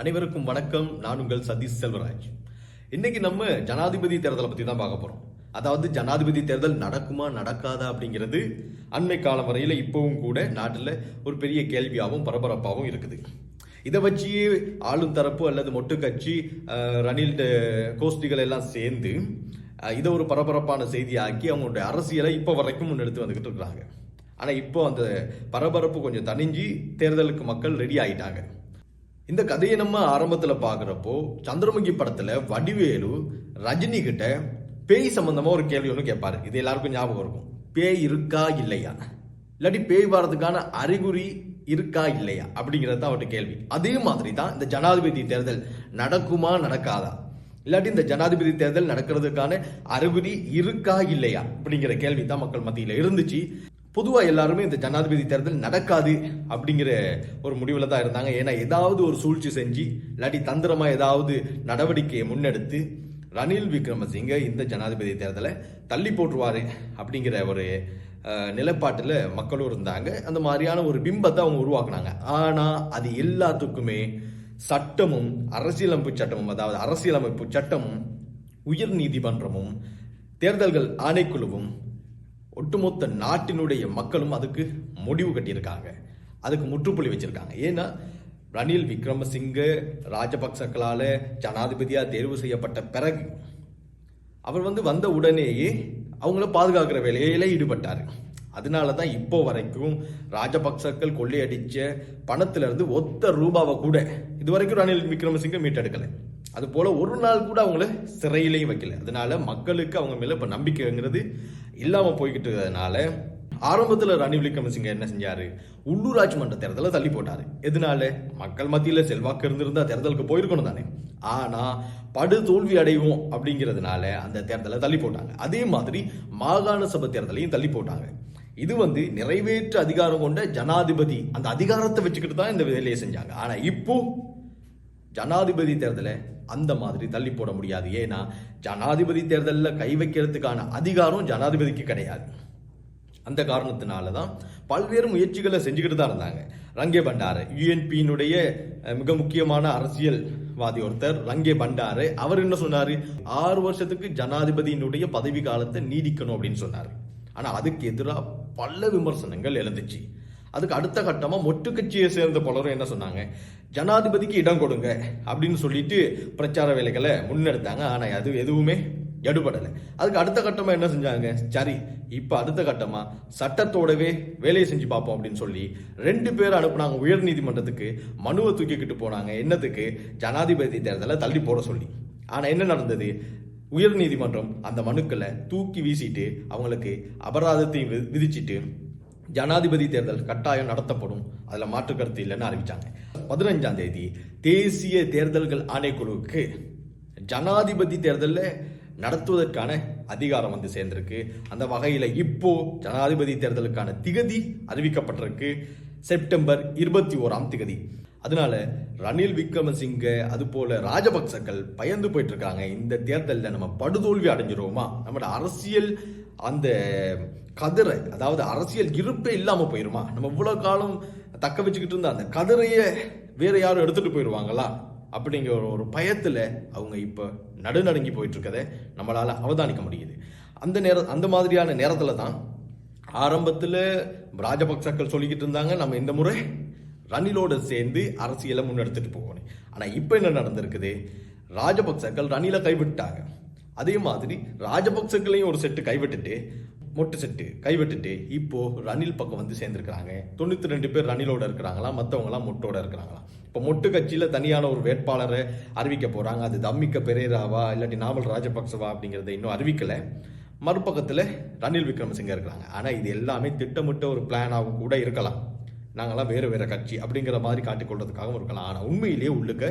அனைவருக்கும் வணக்கம். நான் உங்கள் சதீஷ் செல்வராஜ். இன்னைக்கு நம்ம ஜனாதிபதி தேர்தலை பத்தி தான் பார்க்க போறோம். அதாவது ஜனாதிபதி தேர்தல் நடக்குமா நடக்காதா அப்படிங்கிறது அண்மை காலம் வரையில இப்பவும் கூட நாட்டில் ஒரு பெரிய கேள்வியாகவும் பரபரப்பாகவும் இருக்குது. இதை வச்சு ஆளும் தரப்பு அல்லது மொட்டு கட்சி ரணில் கோஷ்டிகள் எல்லாம் சேர்ந்து இதை ஒரு பரபரப்பான செய்தியாக்கி அவங்களுடைய அரசியலை இப்போ வரைக்கும் முன்னெடுத்து வந்துக்கிட்டு இருக்கிறாங்க. ஆனால் இப்போ அந்த பரபரப்பு கொஞ்சம் தணிஞ்சு தேர்தலுக்கு மக்கள் ரெடி ஆகிட்டாங்க இந்த கதையை நம்ம ஆரம்பத்தில் பார்க்குறப்போ சந்திரமுகி படத்தில் வடிவேலு ரஜினி கிட்ட பேய் சம்மந்தமாக ஒரு கேள்வி ஒன்று கேட்பாரு. இது எல்லாருக்கும் ஞாபகம் இருக்கும். பேய் இருக்கா இல்லையா? இல்லாட்டி பேய் வர்றதுக்கான அறிகுறி இருக்கா இல்லையா? அப்படிங்கிறது தான் அவர்கிட்ட கேள்வி. அதே மாதிரி தான் இந்த ஜனாதிபதி தேர்தல் நடக்குமா நடக்காதா? இல்லாட்டி இந்த ஜனாதிபதி தேர்தல் நடக்கிறதுக்கான அறிகுறி இருக்கா இல்லையா? அப்படிங்கிற கேள்வி தான் மக்கள் மத்தியில் இருந்துச்சு. பொதுவாக எல்லாருமே இந்த ஜனாதிபதி தேர்தல் நடக்காது அப்படிங்கிற ஒரு முடிவில் தான் இருந்தாங்க. ஏன்னா ஏதாவது ஒரு சூழ்ச்சி செஞ்சு இல்லாட்டி தந்திரமாக ஏதாவது நடவடிக்கையை முன்னெடுத்து ரணில் விக்ரமசிங்க இந்த ஜனாதிபதி தேர்தலை தள்ளி போட்டுருவார் அப்படிங்கிற ஒரு நிலப்பாட்டில் மக்களும் இருந்தாங்க. அந்த மாதிரியான ஒரு பிம்பத்தை அவங்க உருவாக்குனாங்க. ஆனால் அது எல்லாத்துக்குமே சட்டமும் அரசியலமைப்பு சட்டமும் அதாவது அரசியலமைப்பு சட்டமும் உயர் நீதிமன்றமும் தேர்தல்கள் ஆணைக்குழுவும் ஒட்டுமொத்த நாட்டினுடைய மக்களும் அதுக்கு முடிவு கட்டியிருக்காங்க. அதுக்கு முற்றுப்புள்ளி வச்சிருக்காங்க. ஏன்னா ரணில் விக்ரமசிங்கே ராஜபக்சக்களால் ஜனாதிபதியாக தேர்வு செய்யப்பட்ட பிறகு அவர் வந்து வந்த உடனேயே அவங்கள பாதுகாக்கிற வேலையில ஈடுபட்டார். அதனால தான் இப்போ வரைக்கும் ராஜபக்சக்கள் கொள்ளையடித்த பணத்திலிருந்து ஒத்த ரூபாவை கூட இது வரைக்கும் ரணில் விக்ரமசிங்க மீட்டெடுக்கலை. அது போல ஒரு நாள் கூட அவங்கள சிறையிலையும் வைக்கல. அதனால மக்களுக்கு அவங்க மேல இப்ப நம்பிக்கைங்கிறது இல்லாம போய்கிட்டு இருக்கிறதுனால ஆரம்பத்தில் ரணில் விக்ரமசிங்க என்ன செஞ்சாரு? உள்ளூராட்சி மன்ற தேர்தலை தள்ளி போட்டார். எதனால? மக்கள் மத்தியில் செல்வாக்கு இருந்திருந்தா தேர்தலுக்கு போயிருக்கணும் தானே. ஆனால் படு தோல்வி அடைவோம் அப்படிங்கிறதுனால அந்த தேர்தலை தள்ளி போட்டாங்க. அதே மாதிரி மாகாண சபை தேர்தலையும் தள்ளி போட்டாங்க. இது வந்து நிறைவேற்று அதிகாரம் கொண்ட ஜனாதிபதி அந்த அதிகாரத்தை வச்சுக்கிட்டு தான் இந்த வேலையை செஞ்சாங்க. ஆனால் இப்போ ஜனாதிபதி தேர்தலை அந்த மாதிரி தள்ளி போட முடியாது. ஏன்னா ஜனாதிபதி தேர்தலில் கை வைக்கிறதுக்கான அதிகாரம் ஜனாதிபதிக்கு கிடையாது. அந்த காரணத்தினால தான் பல்வேறு முயற்சிகளை செஞ்சுக்கிட்டு தான் இருந்தாங்க. ரங்கே பண்டாரு யுஎன்பியினுடைய மிக முக்கியமான அரசியல்வாதி ஒருத்தர் ரங்கே பண்டாரு. அவர் என்ன சொன்னார்? ஆறு வருஷத்துக்கு ஜனாதிபதியினுடைய பதவி காலத்தை நீடிக்கணும் அப்படின்னு சொன்னார். ஆனால் அதுக்கு எதிராக பல விமர்சனங்கள் எழுந்துச்சு. அதுக்கு அடுத்த கட்டமாக மொட்டு கட்சியை சேர்ந்த பலரும் என்ன சொன்னாங்க? ஜனாதிபதிக்கு இடம் கொடுங்க அப்படின்னு சொல்லிட்டு பிரச்சார வேலைகளை முன்னெடுத்தாங்க. ஆனால் அது எதுவுமே எடுபடலை. அதுக்கு அடுத்த கட்டமாக என்ன செஞ்சாங்க? சரி இப்போ அடுத்த கட்டமாக சட்டத்தோடவே வேலையை செஞ்சு பார்ப்போம் அப்படின்னு சொல்லி ரெண்டு பேர் அனுப்புனாங்க உயர் நீதிமன்றத்துக்கு. மனுவை தூக்கிக்கிட்டு போனாங்க. என்னத்துக்கு? ஜனாதிபதி தேர்தலை தள்ளி போட சொல்லி. ஆனால் என்ன நடந்தது? உயர் நீதிமன்றம் அந்த மனுக்களை தூக்கி வீசிட்டு அவங்களுக்கு அபராதத்தையும் வி- விதிச்சிட்டு ஜனாதிபதி தேர்தல் கட்டாயம் நடத்தப்படும். அதில் மாற்று கருத்து இல்லைன்னு அறிவித்தாங்க பதினஞ்சாம் தேதி தேசிய தேர்தல்கள் ஆணைக்குழுவுக்கு ஜனாதிபதி தேர்தலில் நடத்துவதற்கான அதிகாரம் வந்து சேர்ந்திருக்கு. அந்த வகையில் இப்போ ஜனாதிபதி தேர்தலுக்கான திகதி அறிவிக்கப்பட்டிருக்கு. செப்டம்பர் இருபத்தி ஓராம் திகதி. அதனால ரணில் விக்ரமசிங்க அது போல ராஜபக்சக்கள் பயந்து போயிட்டு இருக்காங்க இந்த தேர்தலில் நம்ம படுதோல்வி அடைஞ்சிருவோமா? நம்மளோட அரசியல் அந்த கதிரை அதாவது அரசியல் இருப்பே இல்லாமல் போயிருமா? நம்ம இவ்வளோ காலம் தக்க வச்சுக்கிட்டு இருந்த அந்த கதிரையே வேற யாரும் எடுத்துட்டு போயிடுவாங்களா அப்படிங்கிற ஒரு பயத்தில் அவங்க இப்போ நடுநடுங்கி போயிட்டு இருக்கதை நம்மளால அவதானிக்க முடியுது. அந்த நேர அந்த மாதிரியான நேரத்தில் தான் ஆரம்பத்தில் ராஜபக்சக்கள் சொல்லிக்கிட்டு இருந்தாங்க நம்ம இந்த முறை ரணிலோட சேர்ந்து அரசியலை முன்னெடுத்துட்டு போகணும். ஆனால் இப்போ என்ன நடந்திருக்குது? ராஜபக்சக்கள் ரணிலை கைவிட்டாங்க. அதே மாதிரி ராஜபக்சக்களையும் ஒரு செட்டு கைவிட்டுட்டு மொட்டு செட்டு கைவிட்டுட்டு இப்போ ரணில் பக்கம் வந்து சேர்ந்துருக்கிறாங்க. தொண்ணூற்றி ரெண்டு பேர் ரணிலோட இருக்கிறாங்களா? மற்றவங்களாம் மொட்டோட இருக்கிறாங்களா? இப்போ மொட்டு கட்சியில் தனியான ஒரு வேட்பாளரை அறிவிக்க போகிறாங்க அது தம்மிக்க பெரேராவா இல்லாட்டி நாமல் ராஜபக்சவா அப்படிங்கிறத இன்னும் அறிவிக்கலை. மறுபக்கத்தில் ரணில் விக்ரமசிங்க இருக்கிறாங்க. ஆனால் இது எல்லாமே திட்டமிட்ட ஒரு பிளானாகவும் கூட இருக்கலாம். நாங்களாம் வேறு வேறு கட்சி அப்படிங்கிற மாதிரி காட்டிக்கொள்றதுக்காகவும் இருக்கலாம். ஆனால் உண்மையிலேயே உள்ளுக்க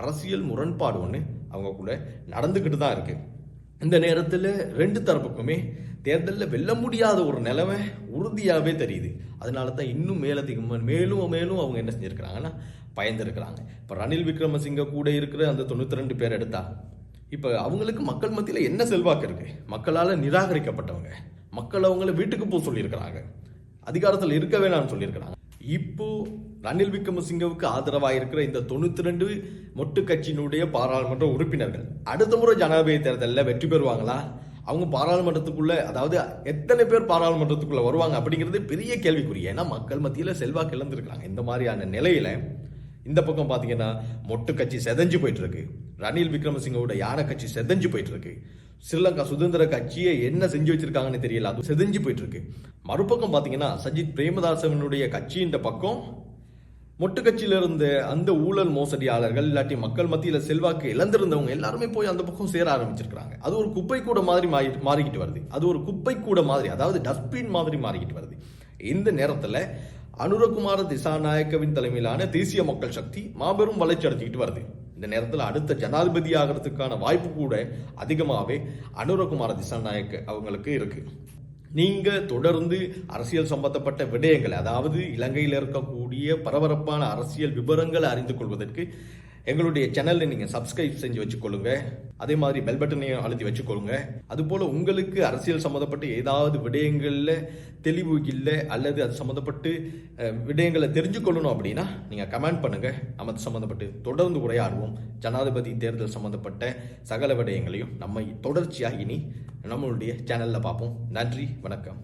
அரசியல் முரண்பாடு ஒன்று அவங்க கூட நடந்துக்கிட்டு தான் இருக்குது இந்த நேரத்தில் ரெண்டு தரப்புக்குமே தேர்தலில் வெல்ல முடியாத ஒரு நிலைமை உறுதியாகவே தெரியுது. அதனால தான் இன்னும் மேலதிகமாக மேலும் மேலும் அவங்க என்ன செஞ்சுருக்கிறாங்கன்னா பயந்துருக்கிறாங்க. இப்போ ரணில் விக்ரமசிங்க கூட இருக்கிற அந்த தொண்ணூற்றி ரெண்டு பேர் எடுத்தா இப்போ அவங்களுக்கு மக்கள் மத்தியில் என்ன செல்வாக்கு இருக்கு? மக்களால் நிராகரிக்கப்பட்டவங்க மக்கள் அவங்கள வீட்டுக்கு போக சொல்லியிருக்கிறாங்க அதிகாரத்தில் இருக்க வேணாம்னு சொல்லியிருக்கிறாங்க. இப்போ ரணில் விக்ரமசிங்கவுக்கு ஆதரவாக இருக்கிற இந்த தொண்ணூற்றி ரெண்டு மொட்டு கட்சியினுடைய பாராளுமன்ற உறுப்பினர்கள் அடுத்த முறை ஜனாதிபதி தேர்தலில் வெற்றி பெறுவாங்களா? அவங்க பாராளுமன்றத்துக்குள்ள அதாவது எத்தனை பேர் பாராளுமன்றத்துக்குள்ள வருவாங்க அப்படிங்கிறது பெரிய கேள்விக்குறி. ஏன்னா மக்கள் மத்தியில் செல்வாக்கு இழந்திருக்கிறாங்க. இந்த மாதிரியான நிலையில இந்த பக்கம் பார்த்தீங்கன்னா மொட்டு கட்சி செதஞ்சு போயிட்டு இருக்கு. ரணில் விக்ரமசிங்கோட யானை கட்சி செதஞ்சு போயிட்டு இருக்கு ஸ்ரீலங்கா சுதந்திர கட்சியை என்ன செஞ்சு வச்சிருக்காங்கன்னு தெரியல. அது செதஞ்சு போயிட்டு இருக்கு மறுபக்கம் பார்த்தீங்கன்னா சஜித் பிரேமதாசவனுடைய கட்சி இந்த பக்கம் மொட்டு கட்சியில இருந்த அந்த ஊழல் மோசடியாளர்கள் இல்லாட்டி மக்கள் மத்தியில் செல்வாக்கு இழந்திருந்தவங்க எல்லாருமே போய் அந்த பக்கம் சேர ஆரம்பிச்சிருக்காங்க அது ஒரு குப்பை கூட மாதிரி மாறி மாறிக்கிட்டு வருது. அது ஒரு குப்பை கூட மாதிரி அதாவது டஸ்ட்பின் மாதிரி மாறிக்கிட்டு வருது. இந்த நேரத்தில் அனுரகுமார திசாநாயக்கவின் தலைமையிலான தேசிய மக்கள் சக்தி மாபெரும் வளர்ச்சி அடைஞ்சிக்கிட்டு வருது. இந்த நேரத்தில் அடுத்த ஜனாதிபதி ஆகிறதுக்கான வாய்ப்பு கூட அதிகமாகவே அனுரகுமார திசாநாயக் அவங்களுக்கு இருக்கு. நீங்கள் தொடர்ந்து அரசியல் சம்பந்தப்பட்ட விடயங்கள் அதாவது இலங்கையில் இருக்கக்கூடிய பரபரப்பான அரசியல் விவரங்களை அறிந்து கொள்வதற்கு எங்களுடைய சேனலை நீங்கள் சப்ஸ்கிரைப் செஞ்சு வச்சுக்கொள்ளுங்க. அதே மாதிரி பெல் பட்டனையும் அழுத்தி வச்சுக்கொள்ளுங்க. அதுபோல் உங்களுக்கு அரசியல் சம்மந்தப்பட்ட ஏதாவது விடயங்களில் தெளிவு இல்லை அல்லது அது சம்மந்தப்பட்டு விடயங்களை தெரிஞ்சுக்கொள்ளணும் அப்படின்னா நீங்கள் கமெண்ட் பண்ணுங்கள் நம்ம சம்மந்தப்பட்டு தொடர்ந்து உரையாடுவோம். ஜனாதிபதி தேர்தல் சம்மந்தப்பட்ட சகல விடயங்களையும் நம்ம தொடர்ச்சியாக இனி நம்மளுடைய சேனலில் பார்ப்போம். நன்றி வணக்கம்.